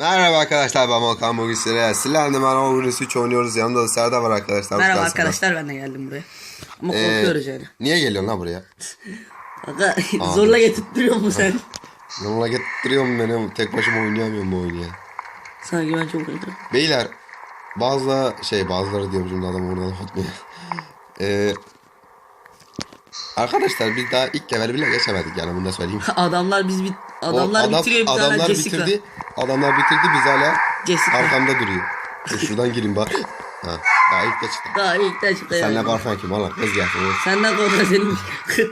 Merhaba arkadaşlar ben Volkan bugün size Slenderman Overwatch 3 oynuyoruz yanımda da Serdar var arkadaşlar Merhaba arkadaşlar ben de geldim buraya. Ama Ee, korkuyoruz yani. Niye geliyorsun lan buraya? Kanka zorla getirtiyor mu sen? Yanına getiriyorum beni tek başıma oynayamıyorum bu oyunu ya Sanki ben çok oynadım. Beyler bazı şey bazıları diyorum şimdi adam oradan atmıyor ee, Arkadaşlar biz daha ilk level bile geçemedik yani bunu da söyleyeyim Adamlar biz bit O adamlar adam- bitiriyor bir tane Adamlar Jessica. bitirdi Adamlar bitirdi biz hala Jessica. arkamda duruyor Dur şuradan gireyim bak ha, Daha ilk geçti Daha ilk de çıktı Senle yani. korkan kim oğlum kız gelsin Senden korkan senin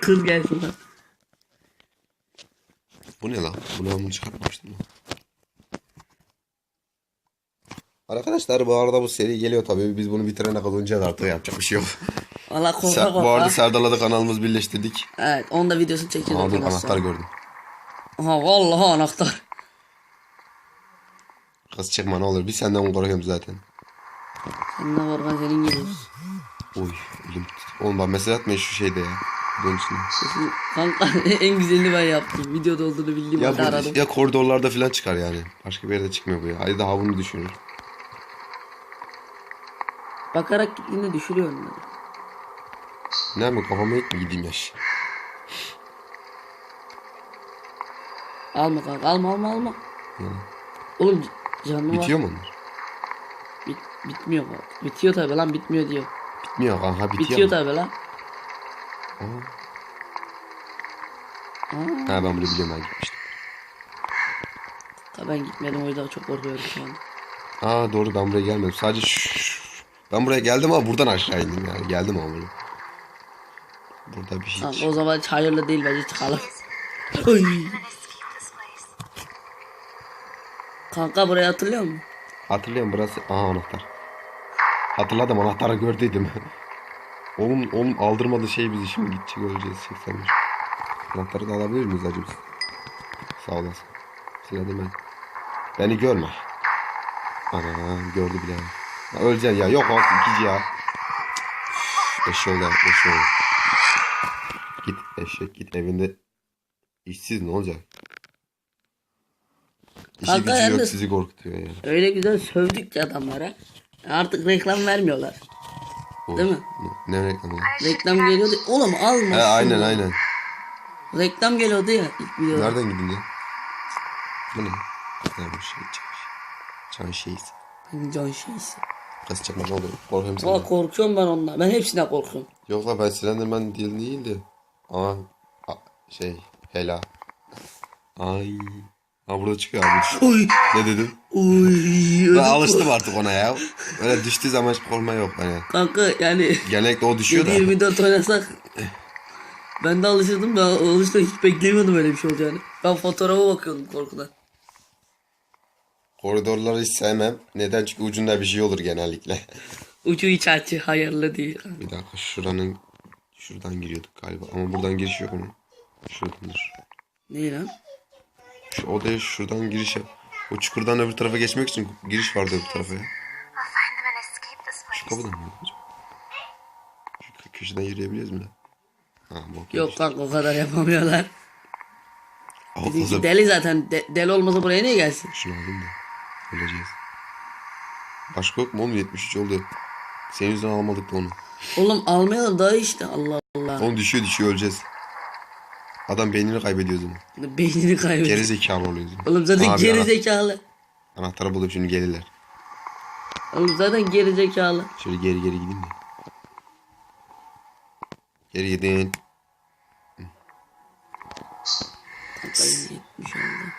kız gelsin lan. Bu ne lan? Bunu bunu çıkartmamıştım lan. Arkadaşlar bu arada bu seri geliyor tabii. Biz bunu bitirene kadar oynayacağız artık yapacak bir şey yok. Valla korka Ser- korka. bu arada Serdal'la da kanalımızı birleştirdik. Evet onun da videosunu çekeceğiz. Aa dur anahtar gördüm. Aha vallahi anahtar. Kız çıkma ne olur. Biz senden korkuyorum zaten. Senden korkan senin gibi. Oy elim. Oğlum bak mesaj atmayın şu şeyde ya. Dön içine. Kanka en güzelini ben yaptım. Videoda olduğunu bildiğim Ya, halde aradım. ya koridorlarda falan çıkar yani. Başka bir yerde çıkmıyor bu ya. Hadi daha bunu düşünün. Bakarak gittiğinde düşürüyorum ben. Ne yapayım kafama ilk mi gideyim yaş? Alma kanka alma alma alma. Ya. Oğlum canlı var. Bitiyor mu onlar? Bit, bitmiyor bak. Bitiyor tabi lan bitmiyor diyor. Bitmiyor kanka bitiyor. Bitiyor mu? tabi lan. Aa. Aa, Ha ben bunu biliyorum ben gitmiştim. tabii ben gitmedim o yüzden çok korkuyorum şu an. Aa doğru ben buraya gelmedim. Sadece şu- ben buraya geldim ama buradan aşağı indim yani. Geldim ama buraya. Burada bir şey. Kanka o zaman hiç hayırlı değil bence çıkalım. Kanka burayı hatırlıyor musun? Hatırlıyorum burası. Aha anahtar. Hatırladım anahtarı gördüydüm. oğlum, oğlum aldırmadı şey bizi şimdi gidecek öleceğiz 81. Anahtarı da alabilir miyiz acaba? Sağ olasın. Siledim ben. Beni görme. Ana gördü bile. Ya, ya. Yok artık ikinci ya. Eşeğe eşeğe. Git eşek git evinde. İşsiz ne olacak? İşi Kanka gücü yalnız- yok sizi korkutuyor ya. Öyle güzel sövdük ki adamlara. Artık reklam vermiyorlar. Oy. Değil mi? Ne, ne reklamı? Reklam geliyordu. Oğlum alma. He aynen aynen. Reklam geliyordu ya ilk videoda. Nereden gidin ya? Bu ne? Ne bu şey çan, çan şeysi. Can şeysi. Kız çakmak oldu. Korkuyorum senden. korkuyorum ben ondan. Ben hepsine korkuyorum. Yok la ben Slenderman değil değildi. Ama a- şey Hela. Ay. Ha burada çıkıyor abi. Uy. ne dedim? Uy. Ben alıştım artık ona ya. Öyle düştüğü zaman hiç korkma yok hani. Kanka yani Genellikle o düşüyor da. 7-24 oynasak ben de alışırdım da alıştım hiç beklemiyordum öyle bir şey olacağını. Ben fotoğrafa bakıyordum korkudan. Koridorları hiç sevmem. Neden? Çünkü ucunda bir şey olur genellikle. Ucu iç açı hayırlı değil. Bir dakika şuranın şuradan giriyorduk galiba ama buradan giriş yok onun. Şuradandır. Ne lan? Şu odaya şuradan giriş yap. O çukurdan öbür tarafa geçmek için giriş vardı öbür tarafa ya. Şu kapıdan mı acaba? Şu kö- köşeden yürüyebiliriz mi? Ha bok Yok kanka o kadar yapamıyorlar. Al Bizimki deli zaten. De- deli olmasa buraya niye gelsin? Şunu alayım da. Öleceğiz. Başka yok mu oğlum? 73 oldu. Senin yüzünden almadık da onu. Oğlum almayalım daha işte Allah Allah. Oğlum düşüyor düşüyor öleceğiz. Adam beynini kaybediyor o zaman. Beynini kaybediyor. Geri zekalı oluyor o zaman. Oğlum zaten Abi, geri ana- zekalı. Anahtarı bulup şimdi gelirler. Oğlum zaten geri zekalı. Şöyle geri geri gideyim de. Geri gidin. Kanka 70 oldu.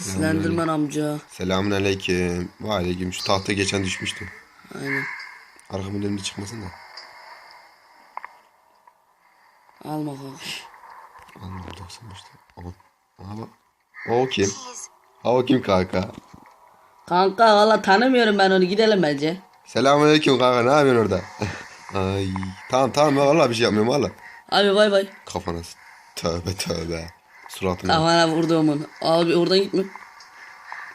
Slenderman amca. Selamun aleyküm. Ve aleyküm. Şu tahta geçen düşmüştü. Aynen. Arkamın önünde çıkmasın da. Alma kanka. Anladım 95'te. Aman. Aha bak. O kim? Ha o kim kanka? Kanka valla tanımıyorum ben onu gidelim bence. Selamun aleyküm kanka. Ne yapıyorsun orada? Ay. Tamam tamam ben vallahi bir şey yapmıyorum valla. Abi bay bay. Kafana. Tövbe tövbe. Suratına. Kafana vurduğumun. Abi oradan gitme.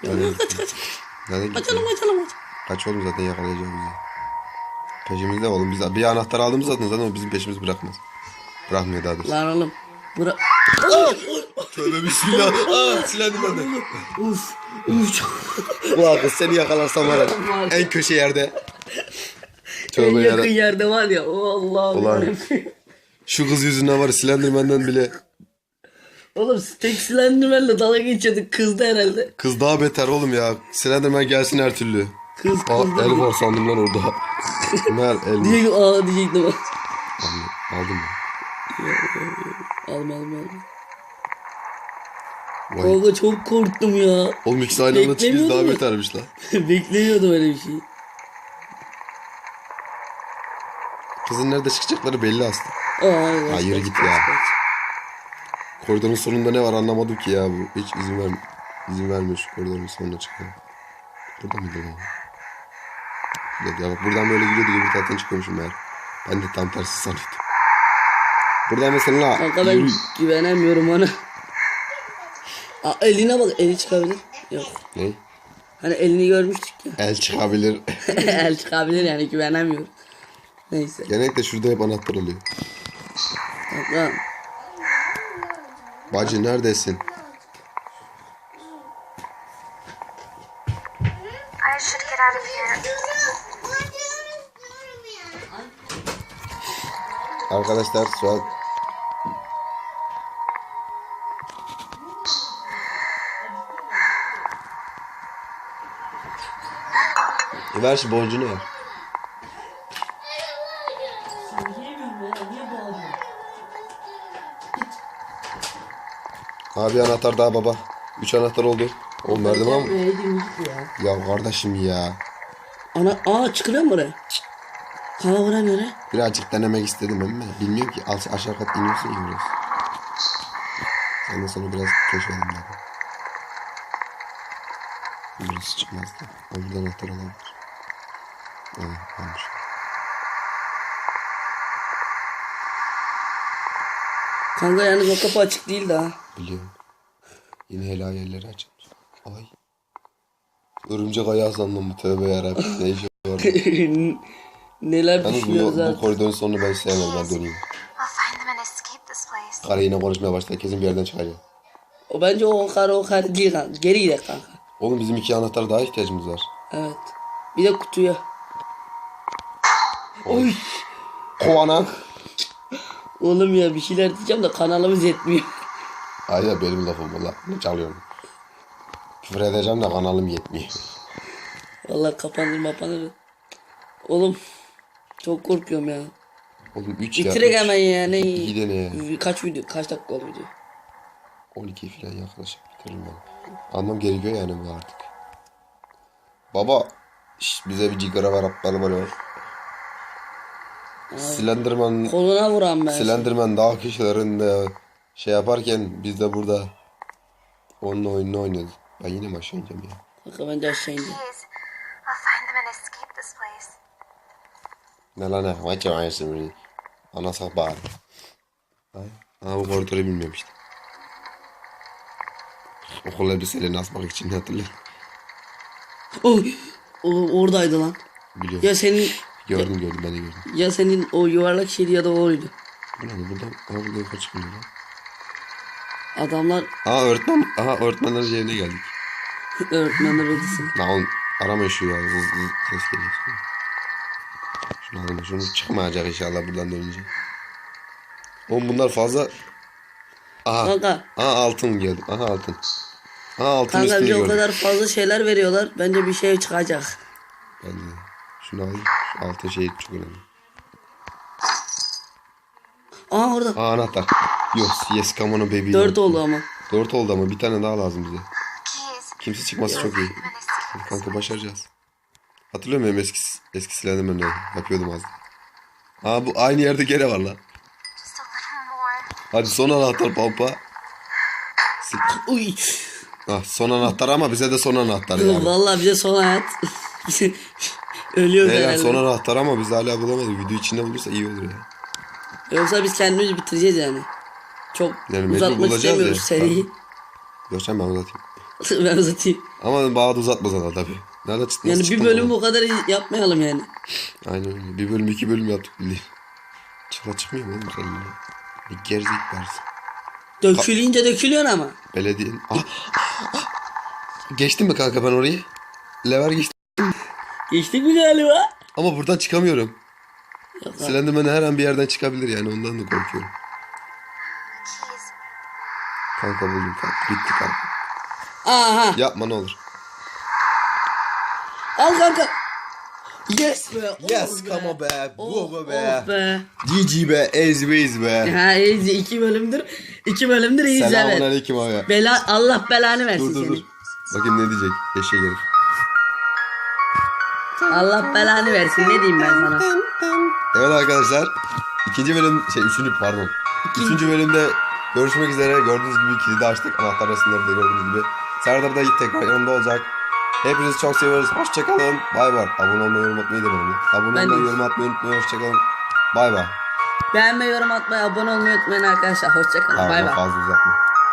Nereye gittin? Nereye gittin? Açalım açalım aç. Kaç oğlum zaten yakalayacak bizi. Peşimizde oğlum. Biz bir anahtar aldığımız zaten zaten o bizim peşimiz bırakmaz. Bırakmıyor daha doğrusu. Lan oğlum. Bura... Tövbe bismillah. Aa silendim ben de. Uf. Uf çok... Ulan kız seni yakalarsam var ya. En köşe yerde. En Tövbe yakın yarabbim. yerde var ya. O Allah. Ulan. Şu kız yüzünden var Slenderman'den bile. Oğlum tek Slenderman'le dalga geçiyorduk. Kızdı herhalde. Kız daha beter oğlum ya. Slenderman gelsin her türlü. Kız Aa, kızdı. el var sandım lan orada. Meğer el? Diyecektim aa diyecektim. Aldım, aldım ben. Alma alma alma. Vay. Kanka çok korktum ya. Oğlum ikisi aynı anda çıkınca daha betermiş lan. Beklemiyordum öyle bir şey. Kızın nerede çıkacakları belli aslında. Aa, Ha, yürü git ya. Koridorun sonunda ne var anlamadım ki ya bu. Hiç izin ver izin vermiyor şu koridorun sonuna çıkmaya. Burada mıydı lan? Ya bak buradan böyle gidiyordu gibi zaten çıkıyormuşum meğer. Ben de tam tersi sanıyordum. Buradan mesela Kanka ben güvenemiyorum ona. Aa, eline bak eli çıkabilir. Yok. Ne? Hani elini görmüştük ya. El çıkabilir. El çıkabilir yani güvenemiyorum. Neyse. Genellikle şurada hep anahtar oluyor. Kanka Bacı neredesin? Of here. Arkadaşlar Suat E ver şu borcunu ver. Abi anahtar daha baba. Üç anahtar oldu. Oğlum verdim ama. Ya kardeşim ya. Ana aa çıkılıyor mu oraya? Bura nere? Birazcık denemek istedim ama bilmiyorum ki aş- aşağı kat iniyorsun ya biraz. Senden sonra biraz keşfedelim dedim. Burası çıkmaz da. O buradan anahtar olabilir. Evet, varmış. Kanka yalnız o kapı açık değil daha. Biliyorum. Yine helal yerleri açılmış. Ay. Örümcek ayağı sandım bu tövbe yarabbim. Ne işi var? Neler Yalnız düşünüyoruz bu, bu artık. koridorun sonunu ben sevmem ben döneyim. I'll find them and escape this place. Karı yine konuşmaya başladı. Kesin bir yerden çıkacak. O bence o karı o karı değil kanka. Geri gidelim kanka. Oğlum bizim iki anahtar daha ihtiyacımız var. Evet. Bir de kutuya. Oy. Kovana. Oğlum ya bir şeyler diyeceğim de kanalımız yetmiyor. Hayır benim lafım valla. Ne çalıyorum? Küfür edeceğim de kanalım yetmiyor. Vallahi kapanır mapanır. Oğlum çok korkuyorum ya. Oğlum 3 ya. Bitirek hemen ya. Ne? İki tane ya. Kaç video? Kaç dakika oldu video? 12 falan yaklaşık bitiririm ben. Anlam gerekiyor yani bu artık. Baba. şş, bize bir cigara ver aptal böyle ver. Slenderman Koluna vuran ben. Slenderman dağ kişilerinde şey yaparken biz de burada onun oyununu oynuyoruz. Ben yine mi aşağı ineceğim ya? Kanka bence aşağı indi. Keys. I'll find them and escape this place. Ne lan ne? Vay canına şimdi. Ana sağ bari. Ay. Ha bu koridoru bilmiyorum işte. Okul elbiselerini asmak için hatırlıyorum. Oy. Oğlum oradaydı lan. Biliyorum. Ya senin Gördüm gördüm ben de gördüm. ya senin o yuvarlak şeydi ya da o oydu. Bu ne bu buradan? Aha burada yukarı çıkmıyor lan. Adamlar Aa öğretmen. Aha öğretmenlerin yerine geldik. öğretmenler odası. Lan oğlum aramayın şu ya. Zız zız ses geliyor. Şunu alayım. Şunu çıkmayacak inşallah buradan dönünce. Oğlum bunlar fazla. Aha. Kanka. Aha altın geldi. Aha altın. Aha altın Kanka bize o kadar fazla şeyler veriyorlar. Bence bir şey çıkacak. Bence de. Şunu. Şu altın şey çok önemli. Aa orada. Aa anahtar. Yok yes come on baby. Dört oldu ama. Dört oldu ama bir tane daha lazım bize. Kimse çıkması çok iyi. Kanka başaracağız. Hatırlıyor musun eski eski silahını ben yapıyordum az. Aa bu aynı yerde gene var lan. Hadi son anahtar pampa. Uy. Ah, son anahtar ama bize de son anahtar yani. Vallahi bize son hayat. Ölüyoruz Beyler herhalde. son anahtar ama biz hala bulamadık. Video içinde bulursa iyi olur ya. Yoksa biz kendimiz bitireceğiz yani. Çok Yani uzatmak istemiyoruz ya. seriyi. Yoksa ben uzatayım. ben uzatayım. Ama bağda uzatma sana tabii. Nerede çıktı? Yani bir bölüm bu kadar yapmayalım yani. Aynen öyle. Bir bölüm iki bölüm yaptık bildiğin. Çıla çıkmıyor mu oğlum sen yine? Bir gerizek dersin. Dökülünce dökülüyor ama. Belediyenin... Ah, ah, ah. Geçtim mi kanka ben orayı? Lever geçtim. Geçtik mi galiba? Ama buradan çıkamıyorum. Slenderman her an bir yerden çıkabilir yani ondan da korkuyorum. Kanka buldum kanka. Bitti kanka. Aha. Yapma ne olur. Al kanka. Yes be. Yes, oh come on be. Oh, Bu be. oh be. GG be. Ezbeyiz be. Ha iyiyiz. iki bölümdür. iki bölümdür iyiyiz Selamun evet. aleyküm abi. Bela, Allah belanı versin Dur dur seni. dur. Bakayım ne diyecek. Eşek herif. Allah belanı versin ne diyeyim ben sana. Evet arkadaşlar. ikinci bölüm şey üçüncü pardon. Üçüncü bölümde görüşmek üzere. Gördüğünüz gibi kilidi açtık. Anahtar resimleri de gördüğünüz gibi. Serdar da tekrar yanımda olacak. Hepinizi çok seviyoruz. Hoşçakalın. Bay bay. Abone olmayı, yorum atmayı demedim. Abone Ben olmayı, yorum atmayı unutmayın. Hoşçakalın. Bay bay. Beğenmeyi, yorum atmayı, abone olmayı unutmayın arkadaşlar. Hoşçakalın. Bay bay. fazla uzatma.